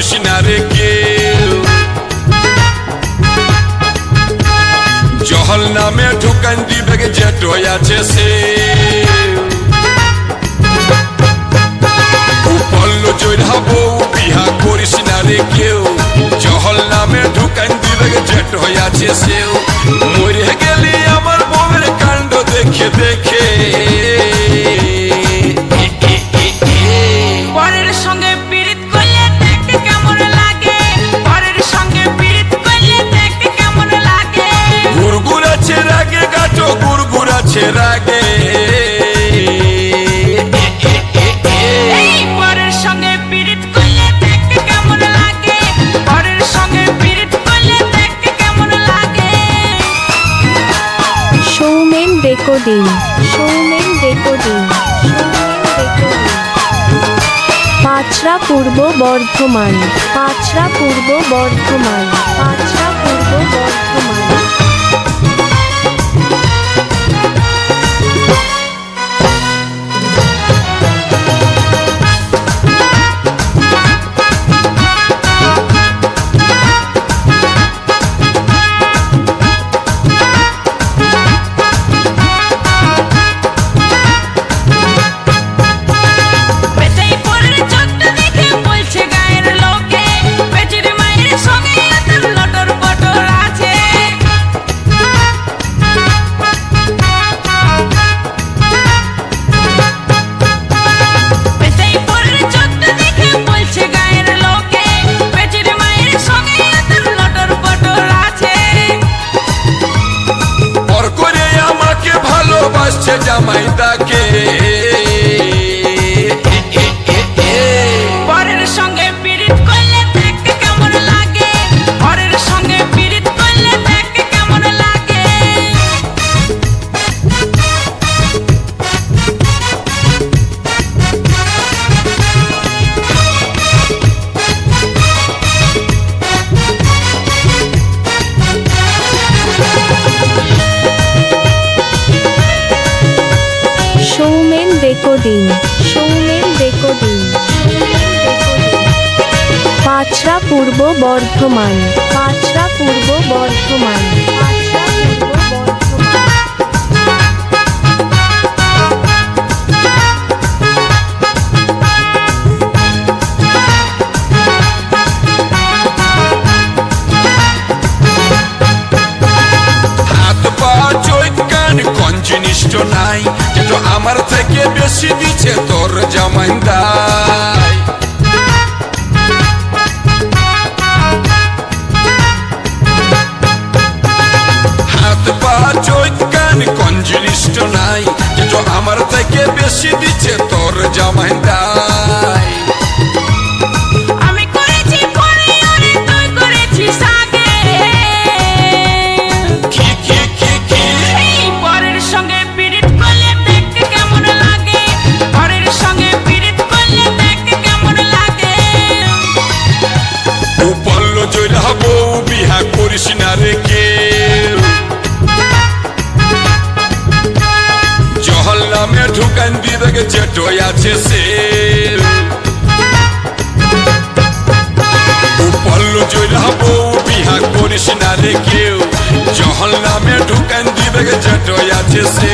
করিস না রে জহল নামে ঢুকান দিবে জেট আছে সে। হব, বিহা করিস না রে কেউ। জহল নামে ঢুকান দিবে জেট আছে সেও। মরে গেলে recording. Soumen recording. Panchra Purba Bardhaman. Panchra Purba Bardhaman. Panchra Purba Bardhaman. Recording Soumen recording Panchra Purba Bardhaman Panchra Purba Bardhaman Panchra Kebe și vice, tor geamă-i dat la metru candida că ce toia ce se Upallu joi la bo biha konish na re keu jahal na metru candida că ce toia ce se